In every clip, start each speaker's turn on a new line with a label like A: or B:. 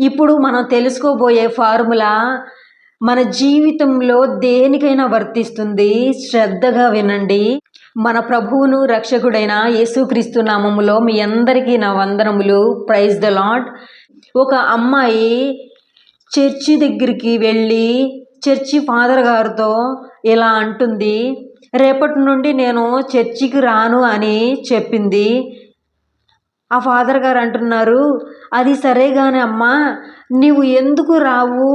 A: ఇప్పుడు మనం తెలుసుకోబోయే ఫార్ములా మన జీవితంలో దేనికైనా వర్తిస్తుంది. శ్రద్ధగా వినండి. మన ప్రభువును రక్షకుడైన యేసుక్రీస్తు నామములో మీ అందరికీ నా వందనములు. ప్రైజ్ ద లాడ్ ఒక అమ్మాయి చర్చి దగ్గరికి వెళ్ళి చర్చి ఫాదర్ గారితో ఇలా అంటుంది రేపటి నుండి నేను చర్చికి రాను అని చెప్పింది. ఆ ఫాదర్ గారు అంటున్నారు అది సరే కానీ అమ్మా నీవు ఎందుకు రావు?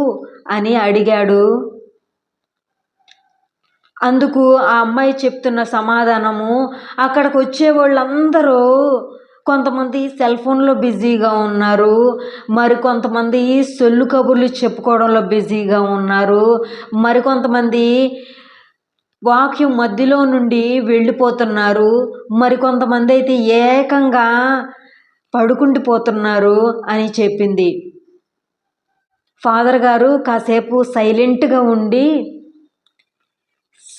A: అని అడిగాడు. అందుకు ఆ అమ్మాయి చెప్తున్న సమాధానము అక్కడికి వచ్చే వాళ్ళందరూ కొంతమంది సెల్ ఫోన్లో బిజీగా ఉన్నారు మరి కొంతమంది సొల్లు కబుర్లు చెప్పుకోవడంలో బిజీగా ఉన్నారు మరికొంతమంది వాక్యం మధ్యలో నుండి వెళ్ళిపోతున్నారు మరి కొంతమంది అయితే ఏకంగా పడుకుండిపోతున్నారు అని చెప్పింది. ఫాదర్ గారు కాసేపు సైలెంట్గా ఉండి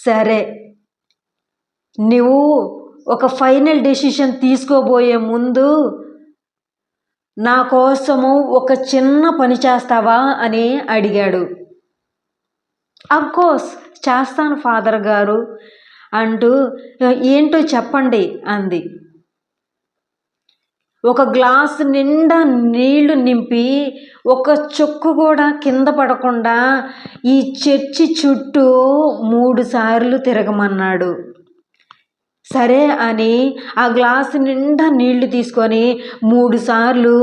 A: సరే నువ్వు ఒక ఫైనల్ డెసిషన్ తీసుకోబోయే ముందు నా కోసము ఒక చిన్న పని చేస్తావా అని అడిగాడు. అఫ్కోర్స్ చేస్తాను ఫాదర్ గారు అంటూ ఏంటో చెప్పండి అంది. ఒక గ్లాస్ నిండా నీళ్ళు నింపి ఒక చుక్క కూడా కింద పడకుండా ఈ చర్చి చుట్టూ మూడు సార్లు తిరగమన్నాడు. సరే అని ఆ గ్లాస్ నిండా నీళ్ళు తీసుకొని మూడు సార్లు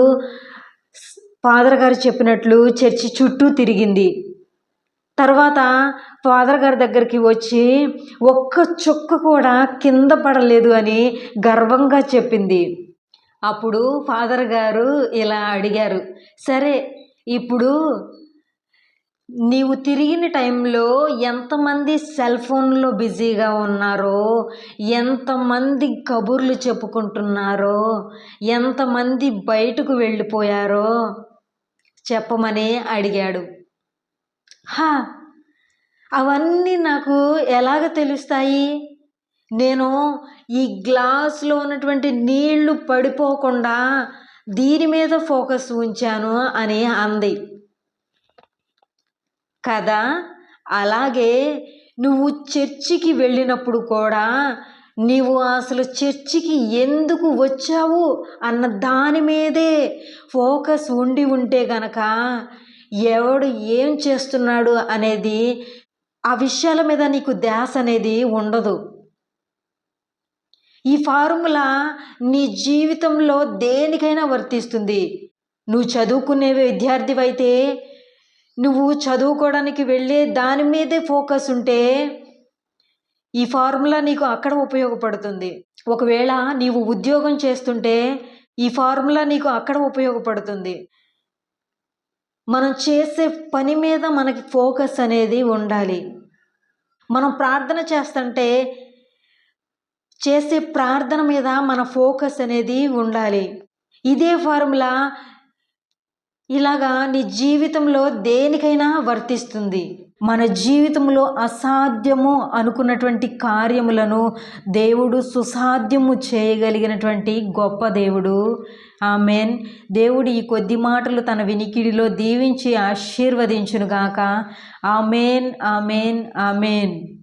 A: ఫాదర్ గారు చెప్పినట్లు చర్చి చుట్టూ తిరిగింది. తర్వాత ఫాదర్ గారి దగ్గరికి వచ్చి ఒక్క చుక్క కూడా కింద పడలేదు అని గర్వంగా చెప్పింది. అప్పుడు ఫాదర్ గారు ఇలా అడిగారు సరే ఇప్పుడు నీవు తిరిగిన టైంలో ఎంతమంది సెల్ ఫోన్లో బిజీగా ఉన్నారో ఎంతమంది కబుర్లు చెప్పుకుంటున్నారో ఎంతమంది బయటకు వెళ్ళిపోయారో చెప్పమని అడిగాడు. హా అవన్నీ నాకు ఎలాగ తెలుస్తాయి? నేను ఈ గ్లాస్లో ఉన్నటువంటి నీళ్ళు పడిపోకుండా దీని మీద ఫోకస్ ఉంచాను అని అంది. కదా అలాగే నువ్వు చర్చికి వెళ్ళినప్పుడు కూడా నీవు అసలు చర్చికి ఎందుకు వచ్చావు అన్న దాని మీదే ఫోకస్ ఉండి ఉంటే గనక ఎవడు ఏం చేస్తున్నాడు అనేది ఆ విషయాల మీద నీకు ధ్యాస అనేది ఉండదు. ఈ ఫార్ములా నీ జీవితంలో దేనికైనా వర్తిస్తుంది. నువ్వు చదువుకునే విద్యార్థివైతే నువ్వు చదువుకోవడానికి వెళ్ళే దాని మీదే ఫోకస్ ఉంటే ఈ ఫార్ములా నీకు అక్కడ ఉపయోగపడుతుంది. ఒకవేళ నీవు ఉద్యోగం చేస్తుంటే ఈ ఫార్ములా నీకు అక్కడ ఉపయోగపడుతుంది. మనం చేసే పని మీద మనకి ఫోకస్ అనేది ఉండాలి. మనం ప్రార్థన చేస్తుంటే చేసే ప్రార్థన మీద మన ఫోకస్ అనేది ఉండాలి. ఇదే ఫార్ములా ఇలాగా నీ జీవితంలో దేనికైనా వర్తిస్తుంది. మన జీవితంలో అసాధ్యము అనుకున్నటువంటి కార్యములను దేవుడు సుసాధ్యము చేయగలిగినటువంటి గొప్ప దేవుడు. ఆమెన్. దేవుడు ఈ కొద్ది మాటలు తన వినికిడిలో దీవించి ఆశీర్వదించునుగాక. Amen amen amen.